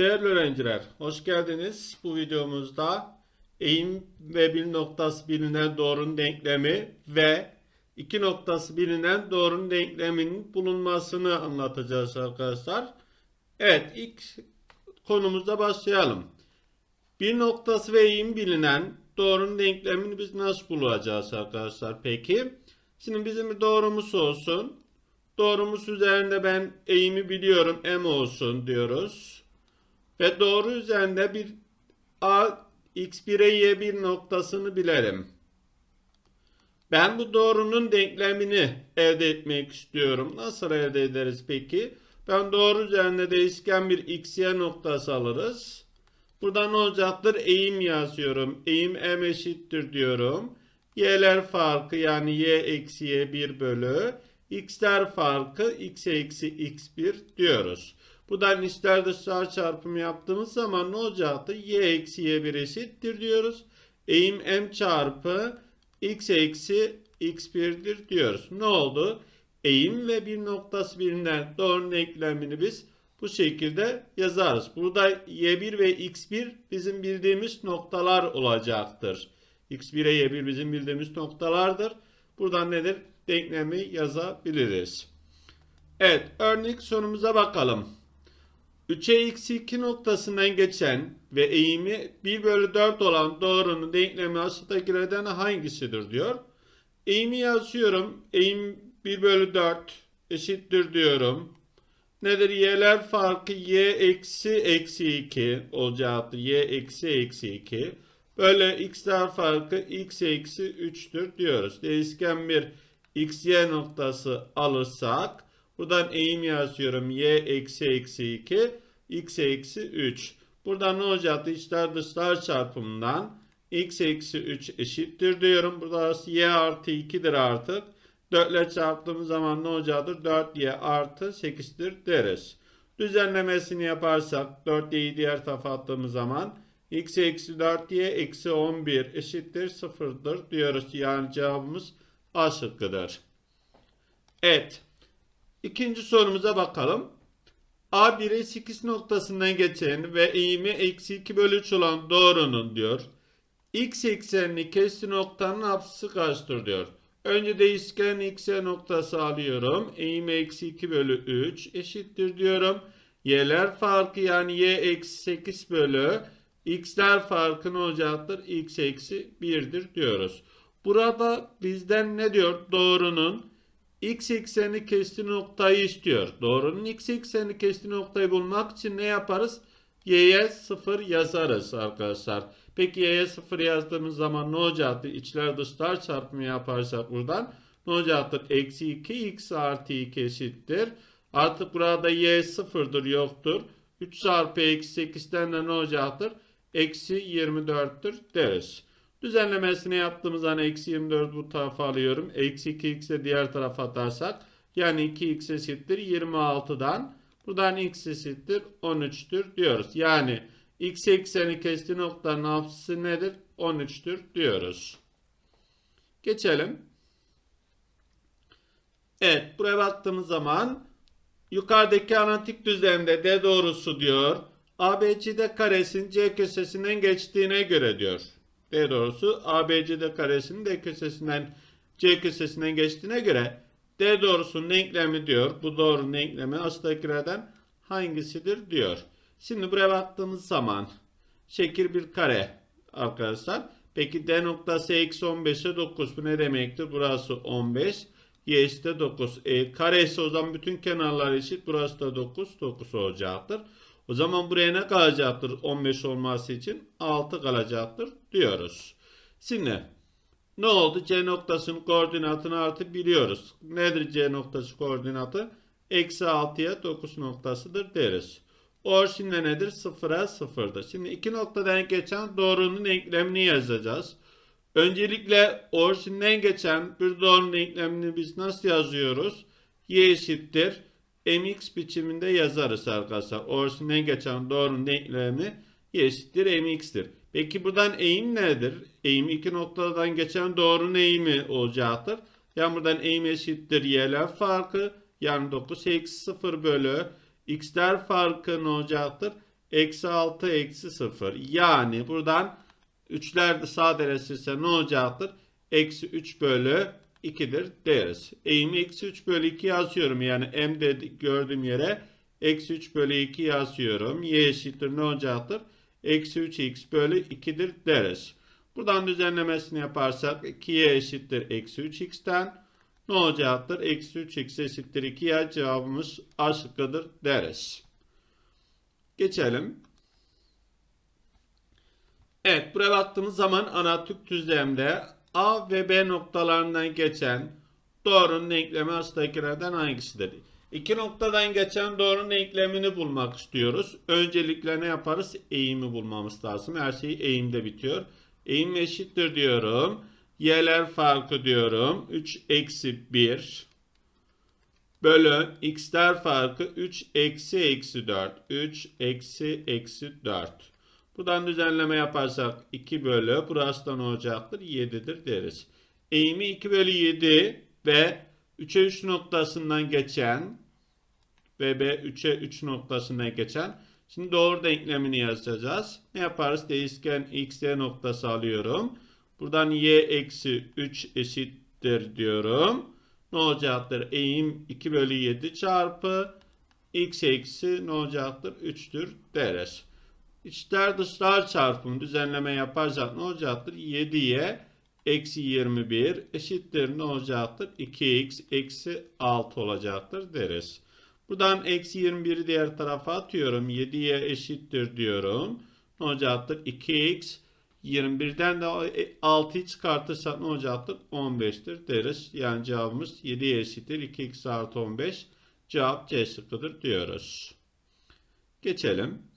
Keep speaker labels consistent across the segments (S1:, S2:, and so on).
S1: Değerli öğrenciler, hoş geldiniz. Bu videomuzda eğim ve bir noktası bilinen doğrunun denklemi ve iki noktası bilinen doğrunun denkleminin bulunmasını anlatacağız arkadaşlar. Evet, ilk konumuzda başlayalım. Bir noktası ve eğim bilinen doğrunun denklemini biz nasıl bulacağız arkadaşlar peki? Şimdi bizim bir doğrumuz olsun. Doğrumuz üzerinde ben eğimi biliyorum m olsun diyoruz. Ve doğru üzerinde bir a x1'e y1 noktasını bilelim. Ben bu doğrunun denklemini elde etmek istiyorum. Nasıl elde ederiz peki? Ben doğru üzerinde değişken bir x, y noktası alırız. Burada ne olacaktır? Eğim yazıyorum. Eğim m eşittir diyorum. Y'ler farkı yani y eksi y 1 bölü. X'ler farkı x eksi x1 diyoruz. Buradan içler dışlar çarpımı yaptığımız zaman ne olacaktı? y eksi y1 eşittir diyoruz. Eğim m çarpı x eksi x1'dir diyoruz. Ne oldu? Eğim ve bir noktası bilinen doğrunun eklemini biz bu şekilde yazarız. Burada y1 ve x1 bizim bildiğimiz noktalar olacaktır. x1'e y1 bizim bildiğimiz noktalardır. Buradan nedir? Denklemi yazabiliriz. Evet, örnek sorumuza bakalım. 3'e x2 noktasından geçen ve eğimi 1 bölü 4 olan doğrunun denklemi aşağıdakilerden hangisidir diyor. Eğimi yazıyorum. Eğim 1 bölü 4 eşittir diyorum. Nedir? Y'ler farkı y eksi eksi 2 olacaktır. Y eksi eksi 2. Böyle x'ler farkı x eksi 3'tür diyoruz. Değişken bir x y noktası alırsak buradan eğim yazıyorum. y eksi eksi 2 x eksi 3. Burada ne olacaktı? İçler dışlar çarpımından x eksi 3 eşittir diyorum. Burada y artı 2'dir artık. 4 ile çarptığımız zaman ne olacaktır? 4y artı 8'dir deriz. Düzenlemesini yaparsak 4y'yi diğer tarafa attığımız zaman x eksi 4y eksi 11 eşittir 0'dır diyoruz. Yani cevabımız A şıkkıdır. Evet. İkinci sorumuza bakalım. A1'e 8 noktasından geçen ve eğimi eksi 2 bölü 3 olan doğrunun diyor. X eksenini kesti noktanın apsisi kaçtır diyor. Önce değişken x'e noktası alıyorum. Eğimi eksi 2 bölü 3 eşittir diyorum. Y'ler farkı yani y eksi 8 bölü x'ler farkı ne olacaktır? x eksi 1'dir diyoruz. Burada bizden ne diyor? Doğrunun x ekseni kesti noktayı istiyor. Doğrunun x ekseni kesti noktayı bulmak için ne yaparız? y'ye 0 yazarız arkadaşlar. Peki y'ye 0 yazdığımız zaman ne olacaktı? İçler dışlar çarpımı yaparsak buradan ne olacaktır? Eksi 2 x artı 2 eşittir. Artık burada y 0'dır yoktur. 3 çarpı eksi 8'den de ne olacaktır? Eksi 24'tür deriz. Düzenlemesini yaptığımız zaman eksi 24 bu tarafa alıyorum. Eksi 2x'e diğer tarafa atarsak yani 2x eşittir 26'dan buradan x eşittir 13'tür diyoruz. Yani x ekseni kesti noktanın apsisi nedir? 13'tür diyoruz. Geçelim. Evet buraya baktığımız zaman yukarıdaki analitik düzlemde D doğrusu diyor. ABCD karesinin C köşesinden geçtiğine göre diyor. D doğrusu ABCD karesinin D köşesinden C köşesinden geçtiğine göre D doğrusunun denklemi diyor. Bu doğrunun denklemi aşağıdakilerden hangisidir diyor. Şimdi buraya baktığımız zaman şekil bir kare arkadaşlar. Peki D noktası eksi 15'e 9. Bu ne demektir? Burası 15. Y eşittir 9. E, karesi o zaman bütün kenarlar eşit. Burası da 9. 9 olacaktır. O zaman buraya ne kalacaktır 15 olması için? 6 kalacaktır diyoruz. Şimdi ne oldu? C noktasının koordinatını artık biliyoruz. Nedir C noktası koordinatı? Eksi 6'ya 9 noktasıdır deriz. Orijinde nedir? 0'a 0'dır. Şimdi iki noktadan geçen doğrunun denklemini yazacağız. Öncelikle orijinden geçen bir doğrunun denklemini biz nasıl yazıyoruz? Y eşittir. Mx biçiminde yazarız arkadaşlar. Orijinden geçen doğrunun denklemi y eşittir mx'tir. Peki buradan eğim nedir? Eğim iki noktadan geçen doğrunun eğimi olacaktır. Yani buradan eğim eşittir y'ler farkı. Yani 9 eksi 0 bölü x'ler farkı ne olacaktır? Eksi 6 eksi 0. Yani buradan 3'ler de sadeleşirse ne olacaktır? Eksi 3 bölü 2'dir deriz. Eğimi eksi 3 bölü 2 yazıyorum. Yani m'de gördüğüm yere eksi 3 bölü 2 yazıyorum. Y eşittir ne olacaktır? Eksi 3x bölü 2'dir deriz. Buradan düzenlemesini yaparsak 2y eşittir eksi 3x'ten ne olacaktır? Eksi 3x eşittir 2y cevabımız A şıkkıdır deriz. Geçelim. Evet buraya baktığımız zaman analitik düzlemde A ve B noktalarından geçen doğrunun denklemi aşağıdakilerden hangisidir? İki noktadan geçen doğrunun denklemini bulmak istiyoruz. Öncelikle ne yaparız? Eğimi bulmamız lazım. Her şey eğimde bitiyor. Eğim eşittir diyorum. Y'ler farkı diyorum. 3 eksi 1 bölü x'ler farkı 3 eksi eksi 4. 3 eksi eksi 4. Buradan düzenleme yaparsak 2 bölü burası ne olacaktır? 7'dir deriz. Eğimi 2 bölü 7 ve 3'e 3 noktasından geçen ve B 3'e 3 noktasından geçen Şimdi doğru denklemini yazacağız. Ne yaparız? Değişken x, y noktası alıyorum. Buradan y eksi 3 eşittir diyorum. Ne olacaktır? Eğim 2 bölü 7 çarpı x eksi ne olacaktır? 3'tür deriz. İçler dışlar çarpımı düzenleme yaparsak ne olacaktır? 7y eksi 21 eşittir ne olacaktır? 2x eksi 6 olacaktır deriz. Buradan eksi 21'i diğer tarafa atıyorum. 7'ye eşittir diyorum. Ne olacaktır? 2x 21'den de 6'yı çıkartırsak ne olacaktır? 15'tir deriz. Yani cevabımız 7'ye eşittir. 2x artı 15. Cevap C şıkkıdır diyoruz. Geçelim.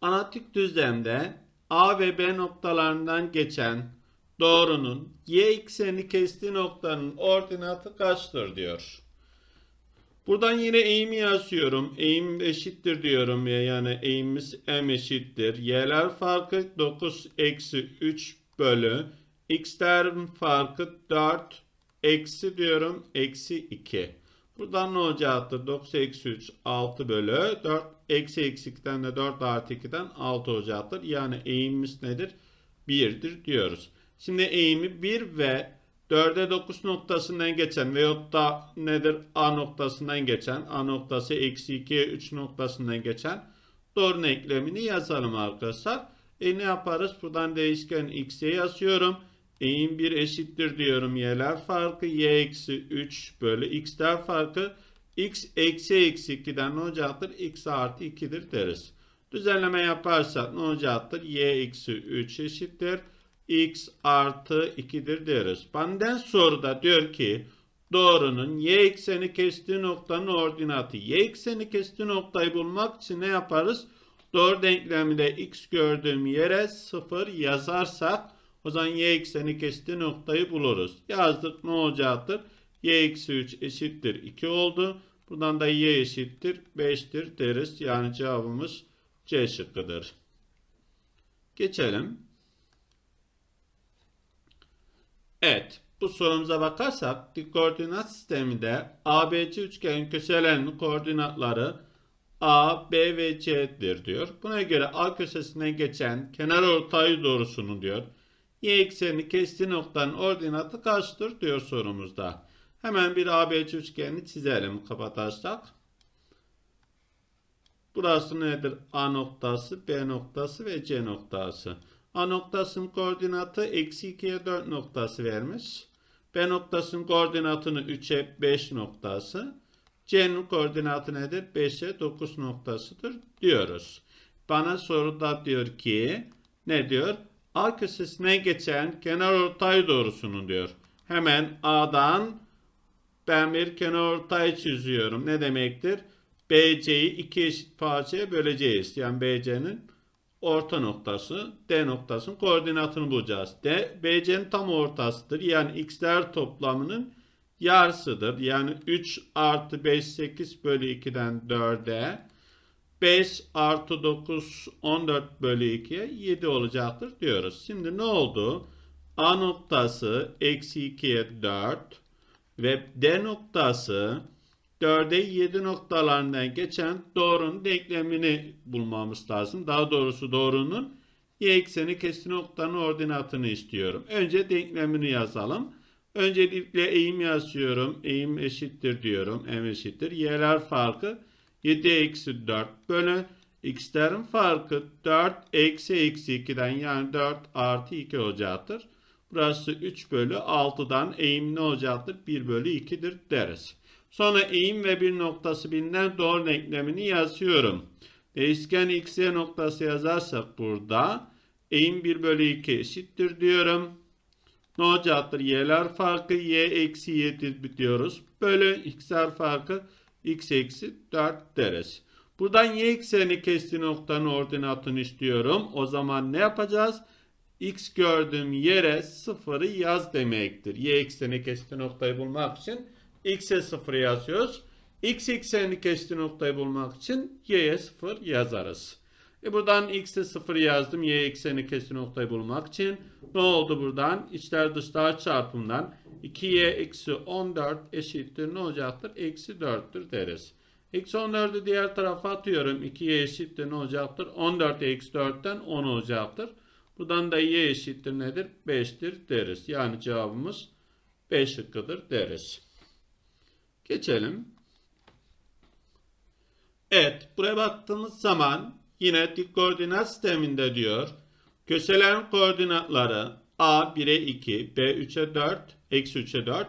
S1: Analitik düzlemde A ve B noktalarından geçen doğrunun y ekseni kestiği noktanın ordinatı kaçtır diyor. Buradan yine eğimi yazıyorum. Eğim eşittir diyorum ya yani eğimimiz m eşittir. Y'ler farkı 9 eksi 3 bölü x'lerin farkı 4 eksi diyorum eksi 2. Buradan ne olacaktır? 9 eksi 3 6 bölü 4 eksi eksikten de 4 artı 2'den 6 olacaktır. Yani eğimimiz nedir? 1'dir diyoruz. Şimdi eğimi 1 ve 4'e 9 noktasından geçen veyahut da nedir A noktasından geçen A noktası eksi 2'ye 3 noktasından geçen doğru eklemini yazalım arkadaşlar. E ne yaparız? Buradan değişken x'e yazıyorum. Eğim 1 eşittir diyorum. Y'ler farkı y eksi 3 bölü x'ler farkı x eksi eksi 2'den ne olacaktır? x artı 2'dir deriz. Düzenleme yaparsak ne olacaktır? y eksi 3 eşittir x artı 2'dir deriz. Benden soruda diyor ki doğrunun y ekseni kestiği noktanın ordinatı. Y ekseni kestiği noktayı bulmak için ne yaparız? Doğru denklemde x gördüğüm yere 0 yazarsak o zaman y ekseni kestiği noktayı buluruz. Yazdık ne olacaktır? Y eksi 3 eşittir 2 oldu. Buradan da y eşittir 5'tir deriz. Yani cevabımız C şıkkıdır. Geçelim. Evet. Bu sorumuza bakarsak dik koordinat sisteminde ABC üçgen köşelerinin koordinatları A, B ve C'dir diyor. Buna göre A köşesinden geçen kenar ortay doğrusunun diyor. Y eksenini kestiği noktanın ordinatı kaçtır diyor sorumuzda. Hemen bir ABC üçgenini çizelim kapatarsak. Burası nedir? A noktası, B noktası ve C noktası. A noktasının koordinatı eksi 2'ye 4 noktası vermiş. B noktasının koordinatını 3'e 5 noktası. C'nin koordinatı nedir? 5'e 9 noktasıdır diyoruz. Bana soruda diyor ki ne diyor? A köşesine geçen kenar ortay doğrusunun diyor. Hemen A'dan ben bir kenar ortay çiziyorum. Ne demektir? BC'yi iki eşit parçaya böleceğiz. Yani BC'nin orta noktası D noktasının koordinatını bulacağız. D BC'nin tam ortasıdır. Yani x'ler toplamının yarısıdır. Yani 3 artı 5 8 bölü 2'den 4'e 5 artı 9 14 bölü 2'ye 7 olacaktır diyoruz. Şimdi ne oldu? A noktası eksi 2'ye 4 ve D noktası 4'e 7 noktalarından geçen doğrunun denklemini bulmamız lazım. Daha doğrusu doğrunun y ekseni keskin noktanın ordinatını istiyorum. Önce denklemini yazalım. Öncelikle eğim yazıyorum. Eğim eşittir diyorum. M eşittir. Y'ler farkı 7 eksi 4 bölü x'lerin farkı 4 eksi eksi 2'den yani 4 artı 2 olacaktır. Burası 3 bölü 6'dan eğim ne olacaktır? 1 bölü 2'dir deriz. Sonra eğim ve bir noktası bilinen doğru denklemini yazıyorum. Değişken x, y noktası yazarsak burada eğim 1 bölü 2 eşittir diyorum. Ne olacaktır? Y'ler farkı y eksi 7 diyoruz. Bölü x'ler farkı x eksi 4 deriz. Buradan y ekseni kestiği noktanın ordinatını istiyorum. O zaman ne yapacağız? X gördüğüm yere sıfırı yaz demektir. Y ekseni kestiği noktayı bulmak için x'e sıfır yazıyoruz. x ekseni kestiği noktayı bulmak için y'ye sıfır yazarız. E buradan x'e 0 yazdım. Y ekseni kesti noktayı bulmak için. Ne oldu buradan? İçler dışlar çarpımından 2y eksi 14 eşittir. Ne olacaktır? Eksi 4'tür deriz. Eksi 14'ü diğer tarafa atıyorum. 2y eşittir ne olacaktır? 14 eksi 4'ten 10 olacaktır. Buradan da y eşittir nedir? 5'tir deriz. Yani cevabımız 5 şıkkıdır deriz. Geçelim. Evet, buraya baktığımız zaman yine dik koordinat sisteminde diyor. Köşelerin koordinatları A 1'e 2, B 3'e 4, eksi 3'e 4,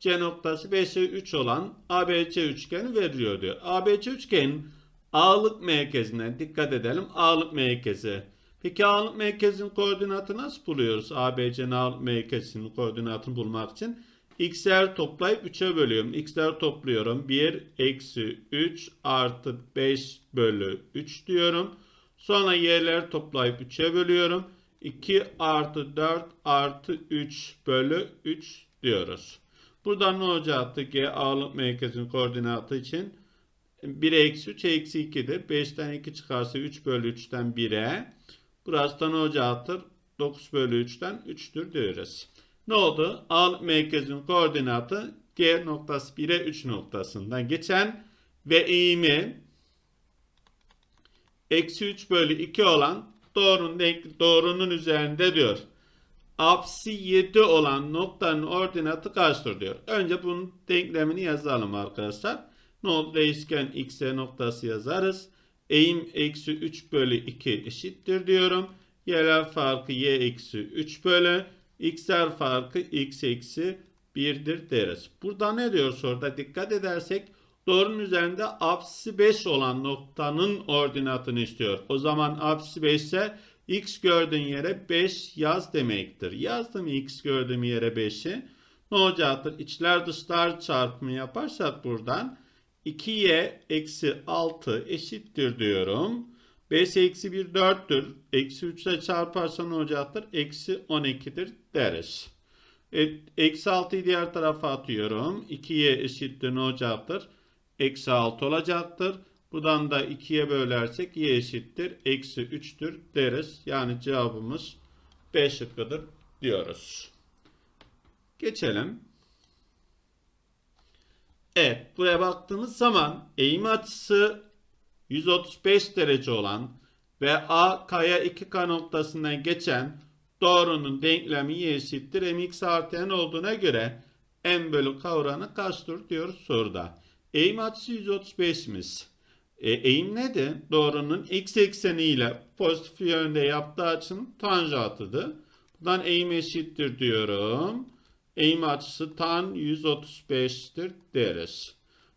S1: C noktası 5'e 3 olan ABC üçgeni veriliyor diyor. ABC üçgenin A'lık merkezinden dikkat edelim. A'lık merkezi. Peki A'lık merkezin koordinatı nasıl buluyoruz? ABC'nin A'lık merkezinin koordinatını bulmak için x'ler toplayıp 3'e bölüyorum. x'ler topluyorum. 1 eksi 3 artı 5 bölü 3 diyorum. Sonra y'leri toplayıp 3'e bölüyorum. 2 artı 4 artı 3 bölü 3 diyoruz. Buradan ne olacaktı? G ağırlık merkezinin koordinatı için 1 eksi 3 eksi 2'dir. 5'ten 2 çıkarsa 3 bölü 3'ten 1'e. Burası da ne olacaktır? 9 bölü 3'ten 3'tür diyoruz. Ne oldu? Ağırlık merkezinin koordinatı G noktası 1'e 3 noktasından geçen ve eğimi eksi 3 bölü 2 olan doğrunun, doğrunun üzerinde diyor. Apsi 7 olan noktanın ordinatı kaçtır diyor. Önce bunun denklemini yazalım arkadaşlar. Ne oldu? Değişken x'e noktası yazarız. Eğim eksi 3 bölü 2 eşittir diyorum. Y'ler farkı y eksi 3 bölü. X'ler farkı x eksi 1'dir deriz. Burada ne diyor soruda? Dikkat edersek doğrunun üzerinde apsisi 5 olan noktanın ordinatını istiyor. O zaman apsisi 5 ise x gördüğün yere 5 yaz demektir. Yazdım x gördüğüm yere 5'i. Ne olacaktır? İçler dışlar çarpımı yaparsak buradan 2y eksi 6 eşittir diyorum. 5 eksi 1 4'tür. Eksi 3 ile çarparsan olacaktır? Eksi 12'dir deriz. E, eksi 6'yı diğer tarafa atıyorum. 2y eşittir ne olacaktır? Eksi 6 olacaktır. Buradan da 2'ye bölersek y eşittir. Eksi 3'tür deriz. Yani cevabımız B şıkkıdır diyoruz. Geçelim. Evet buraya baktığımız zaman eğim açısı 135 derece olan ve A kaya 2K noktasından geçen doğrunun denklemi y eşittir mx artı n olduğuna göre m bölü k oranı kaçtır diyor soruda. Eğim açısı 135'miş. E, eğim nedir? Doğrunun x ekseni ile pozitif yönde yaptığı açının tanjatıdır. Buradan eğim eşittir diyorum. Eğim açısı tan 135'tir deriz.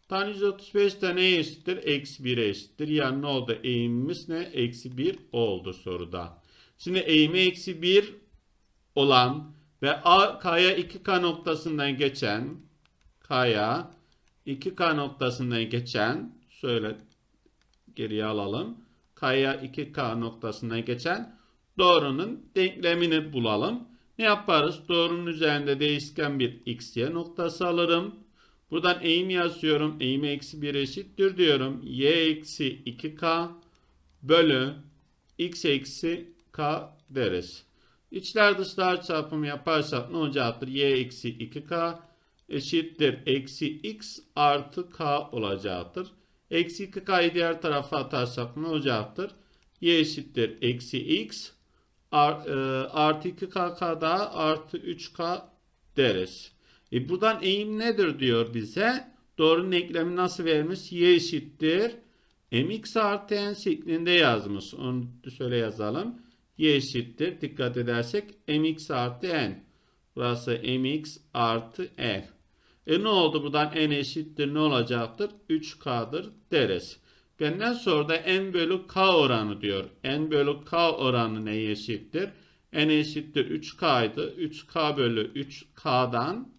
S1: Tan 135 de ne eşittir? Eksi 1'e eşittir. Yani ne oldu? Eğimimiz ne? Eksi 1 oldu soruda. Şimdi eğimi eksi 1 olan ve K'ya 2K noktasından geçen K'ya 2K noktasından geçen şöyle geriye alalım. K'ya 2K noktasından geçen doğrunun denklemini bulalım. Ne yaparız? Doğrunun üzerinde değişken bir x, y noktası alırım. Buradan eğim yazıyorum. Eğim eksi 1 eşittir diyorum. y eksi 2k bölü x eksi k deriz. İçler dışlar çarpımı yaparsak ne olacaktır? y eksi 2k eşittir eksi x artı k olacaktır. Eksi 2k'yı diğer tarafa atarsak ne olacaktır? y eşittir eksi x artı 2k daha artı 3k deriz. E buradan eğim nedir diyor bize? Doğrunun denklemi nasıl vermiş? y eşittir mx artı n şeklinde yazmış. Onu şöyle yazalım. y eşittir. Dikkat edersek mx artı n. Burası mx artı n. E ne oldu buradan n eşittir ne olacaktır? 3k'dır deriz. Benden sonra da n bölü k oranı diyor. n bölü k oranı neye eşittir? n eşittir 3k'ydı. 3k bölü 3k'dan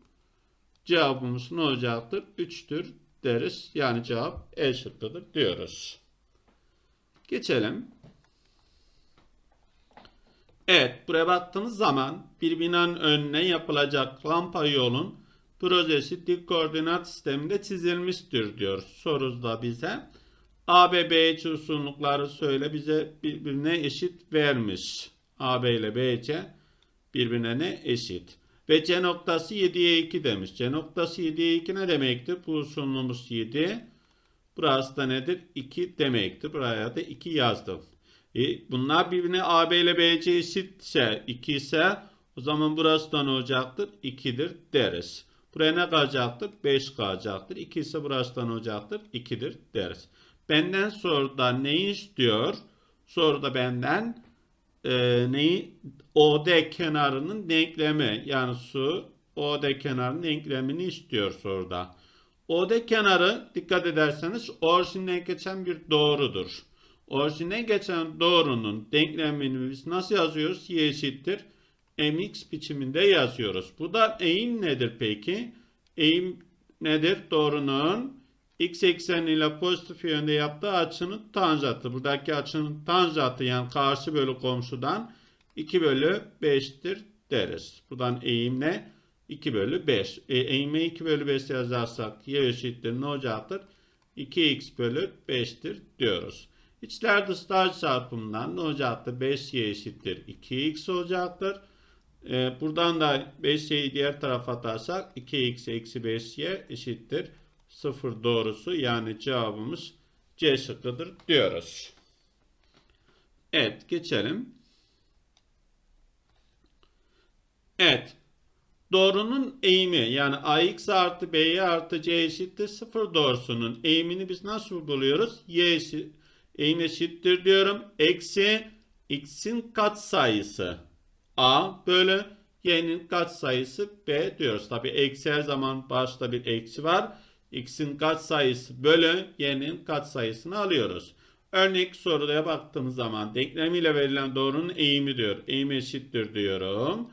S1: cevabımız ne olacaktır? 3'tür deriz. Yani cevap E şıkkıdır diyoruz. Geçelim. Evet, buraya baktığımız zaman bir binanın önüne yapılacak lampa yolun projesi dik koordinat sisteminde çizilmiştir diyor soruzda bize. A, B, B, C uzunlukları söyle bize birbirine eşit vermiş. A, B ile B, C birbirine ne eşit. Ve C noktası 7'ye 2 demiş. C noktası 7'ye 2 ne demektir? Bu uzunluğumuz 7. Burası da nedir? 2 demektir. Buraya da 2 yazdım. E, bunlar birbirine AB ile BC eşitse 2 ise o zaman burası da ne olacaktır? 2'dir deriz. Buraya ne kalacaktır? 5 kalacaktır. 2 ise burası da ne olacaktır? 2'dir deriz. Benden soruda neyi istiyor? Soruda benden e, neyi? OD kenarının denklemi yani su OD kenarının denklemini istiyor soruda. OD kenarı dikkat ederseniz orijinden geçen bir doğrudur. Orijinden geçen doğrunun denklemini biz nasıl yazıyoruz? Y eşittir. mx biçiminde yazıyoruz. Burada eğim nedir peki? Eğim nedir? Doğrunun x ekseniyle pozitif yönde yaptığı açının tanjantı. Buradaki açının tanjantı yani karşı bölü komşudan 2 bölü 5'tir deriz. Buradan eğim ne? 2 bölü 5. E, eğime 2 bölü 5 yazarsak y eşittir ne olacaktır? 2x bölü 5'tir diyoruz. İçler dışlar çarpımından ne olacaktır? 5y eşittir 2x olacaktır. E, buradan da 5y'yi diğer tarafa atarsak 2x eksi 5y eşittir 0 doğrusu yani cevabımız C şıkkıdır diyoruz. Evet geçelim. Evet. Doğrunun eğimi yani ax artı by artı c eşittir 0 doğrusunun eğimini biz nasıl buluyoruz? y eşit, eğim eşittir diyorum. Eksi x'in katsayısı a bölü y'nin katsayısı b diyoruz. Tabi eksi her zaman başta bir eksi var. X'in katsayısı bölü y'nin katsayısını alıyoruz. Örnek soruya baktığımız zaman denklemiyle verilen doğrunun eğimi diyor. Eğim eşittir diyorum.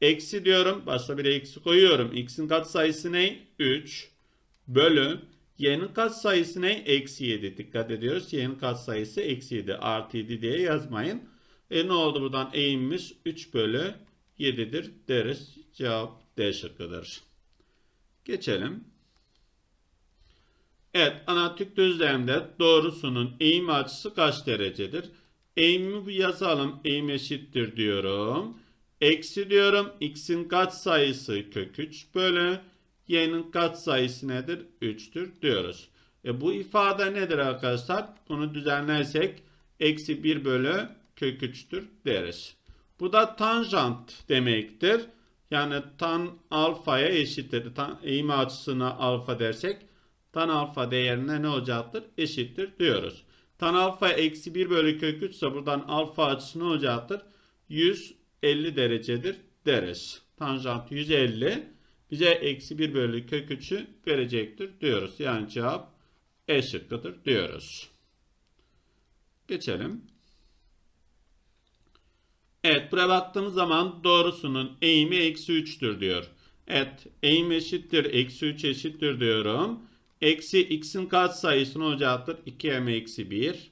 S1: Eksi diyorum. Başta bir eksi koyuyorum. X'in katsayısı ne? 3 bölü y'nin katsayısı ne? Eksi 7. Dikkat ediyoruz. Y'nin katsayısı eksi 7. Artı 7 diye yazmayın. E ne oldu buradan? Eğimimiz 3 bölü 7'dir deriz. Cevap D şıkkıdır. Geçelim. Evet, analitik düzlemde doğrusunun eğim açısı kaç derecedir? Eğimi yazalım. Eğim eşittir diyorum. Eksi diyorum. X'in katsayısı kök 3 bölü y'nin katsayısı nedir? 3'tür diyoruz. E bu ifade nedir arkadaşlar? Bunu düzenlersek eksi 1 bölü kök 3'tür deriz. Bu da tanjant demektir. Yani tan alfaya eşittir. Tan, eğim açısına alfa dersek tan alfa değerine ne olacaktır? Eşittir diyoruz. Tan alfa eksi 1 bölü kök 3 ise buradan alfa açısı ne olacaktır? 150 derecedir deriz. Tanjant 150 bize eksi 1 bölü kök 3'ü verecektir diyoruz. Yani cevap E şıkkıdır diyoruz. Geçelim. Evet buraya baktığımız zaman doğrusunun eğimi eksi 3'tür diyor. Evet eğim eşittir eksi 3 eşittir diyorum. Eksi x'in katsayısı ne olacaktır? 2m eksi 1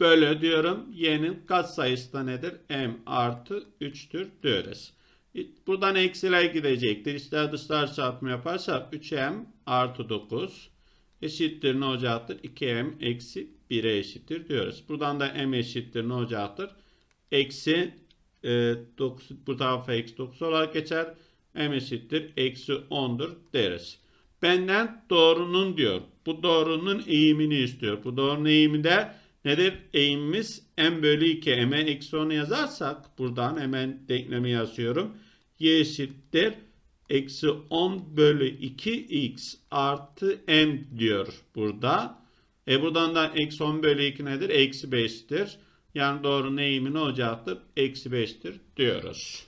S1: bölü diyorum. Y'nin katsayısı da nedir? m artı 3'tür diyoruz. Buradan eksiler gidecektir. İçler dışlar çarpımı yaparsak 3m artı 9 eşittir ne olacaktır? 2m eksi 1'e eşittir diyoruz. Buradan da m eşittir ne olacaktır? Eksi e, 9 bu tarafa eksi 9 olarak geçer. m eşittir eksi 10'dur deriz. Benden doğrunun diyor. Bu doğrunun eğimini istiyor. Bu doğrunun eğimi de nedir? Eğimimiz m bölü 2. m'e eksi 10'u yazarsak buradan hemen denklemi yazıyorum. y eşittir eksi 10 bölü 2x artı m diyor burada. E buradan da eksi 10 bölü 2 nedir? Eksi 5'tir. Yani doğrunun eğimi ne olacaktır? Eksi 5'tir diyoruz.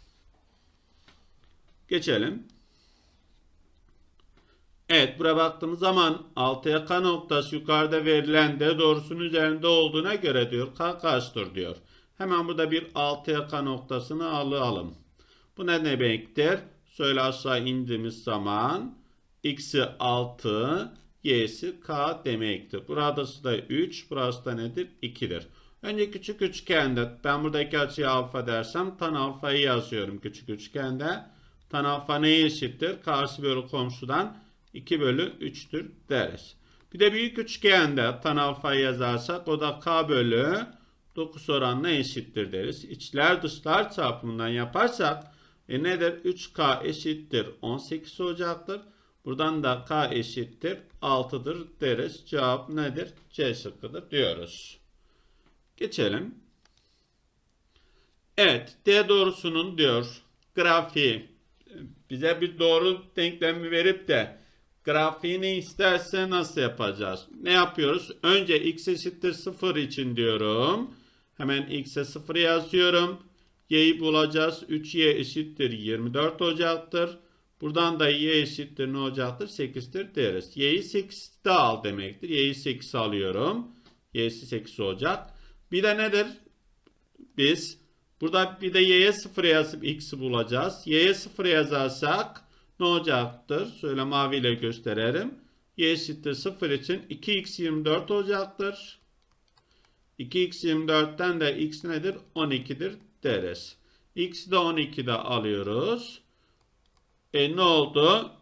S1: Geçelim. Evet buraya baktığımız zaman 6'ya k noktası yukarıda verilen de doğrusunun üzerinde olduğuna göre diyor k kaçtır diyor. Hemen burada bir 6'ya k noktasını alalım. Bu ne demektir? Şöyle aşağı indiğimiz zaman x'i 6 y'si k demektir. Burası da 3 burası da nedir? 2'dir. Önce küçük üçgende ben buradaki açıyı alfa dersem tan alfayı yazıyorum küçük üçgende. Tan alfa neye eşittir? Karşı bölü komşudan 2 bölü 3'tür deriz. Bir de büyük üçgende tan alfayı yazarsak o da k bölü 9 oranına eşittir deriz. İçler dışlar çarpımından yaparsak e nedir? 3k eşittir 18 olacaktır. Buradan da k eşittir 6'dır deriz. Cevap nedir? C şıkkıdır diyoruz. Geçelim. Evet, D doğrusunun diyor grafiği bize bir doğru denklemi verip de grafiğini isterse nasıl yapacağız? Ne yapıyoruz? Önce x eşittir 0 için diyorum. Hemen x'e 0 yazıyorum. y'yi bulacağız. 3y eşittir 24 olacaktır. Buradan da y eşittir ne olacaktır? 8'tir deriz. y'yi 8'de al demektir. y'yi 8 alıyorum. y'si 8 olacak. Bir de nedir? Biz burada bir de y'ye 0 yazıp x'i bulacağız. y'ye 0 yazarsak ne olacaktır? Şöyle maviyle gösterelim. y eşittir 0 için 2x 24 olacaktır. 2x 24'ten de x nedir? 12'dir deriz. x'i de 12'de alıyoruz. E ne oldu?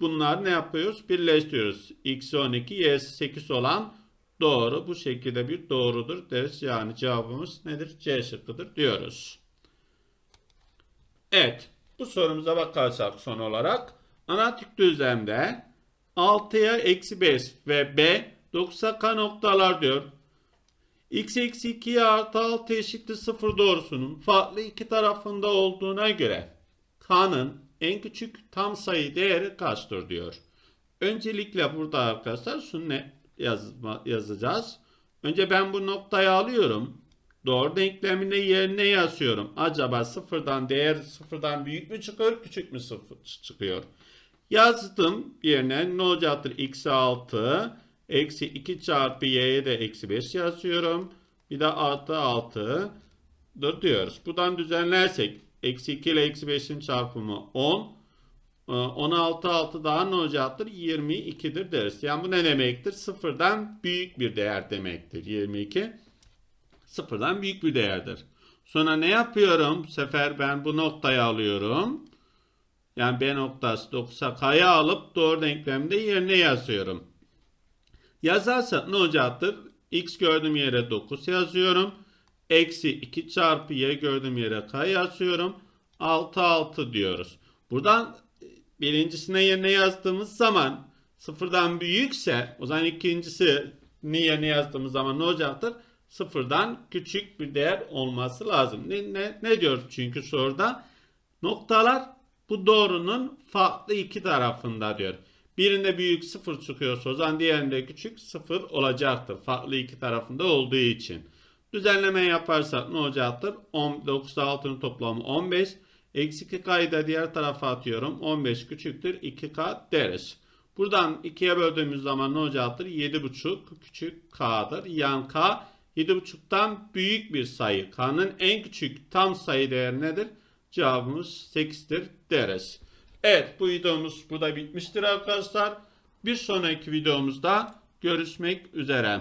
S1: Bunlar ne yapıyoruz? Birleştiriyoruz. x 12, y 8 olan doğru. Bu şekilde bir doğrudur deriz. Yani cevabımız nedir? C şıkkıdır diyoruz. Evet. Bu sorumuza bakarsak son olarak analitik düzlemde 6'ya eksi 5 ve b 9'a k noktalar diyor. x eksi 2'ye artı 6 eşittir 0 doğrusunun farklı iki tarafında olduğuna göre k'nın en küçük tam sayı değeri kaçtır diyor. Öncelikle burada arkadaşlar şunu ne yazma, yazacağız. Önce ben bu noktayı alıyorum. Doğru denklemine yerine yazıyorum. Acaba sıfırdan değer sıfırdan büyük mü çıkıyor, küçük mü sıfır çıkıyor? Yazdım yerine ne olacaktır? x 6 eksi 2 çarpı y'ye de eksi 5 yazıyorum. Bir de artı 6 dır diyoruz. Buradan düzenlersek eksi 2 ile eksi 5'in çarpımı 10. 16 6 daha ne olacaktır? 22'dir deriz. Yani bu ne demektir? Sıfırdan büyük bir değer demektir. 22 sıfırdan büyük bir değerdir. Sonra ne yapıyorum? Bu sefer ben bu noktayı alıyorum. Yani B noktası 9'a k'ya alıp doğru denklemde yerine yazıyorum. Yazarsak ne olacaktır? X gördüğüm yere 9 yazıyorum. Eksi 2 çarpı y gördüğüm yere k yazıyorum. 6 6 diyoruz. Buradan birincisine yerine yazdığımız zaman sıfırdan büyükse o zaman ikincisi yerine yazdığımız zaman ne olacaktır? Sıfırdan küçük bir değer olması lazım. Ne, ne, ne diyor çünkü soruda? Noktalar bu doğrunun farklı iki tarafında diyor. Birinde büyük sıfır çıkıyorsa o zaman diğerinde küçük sıfır olacaktır. Farklı iki tarafında olduğu için. Düzenleme yaparsak ne olacaktır? 9 6'nın toplamı 15. Eksi 2k'yı da diğer tarafa atıyorum. 15 küçüktür 2k deriz. Buradan 2'ye böldüğümüz zaman ne olacaktır? 7,5 küçük k'dır. Yani k 7,5'tan büyük bir sayı. K'nın en küçük tam sayı değeri nedir? Cevabımız 8'tir deriz. Evet bu videomuz burada bitmiştir arkadaşlar. Bir sonraki videomuzda görüşmek üzere.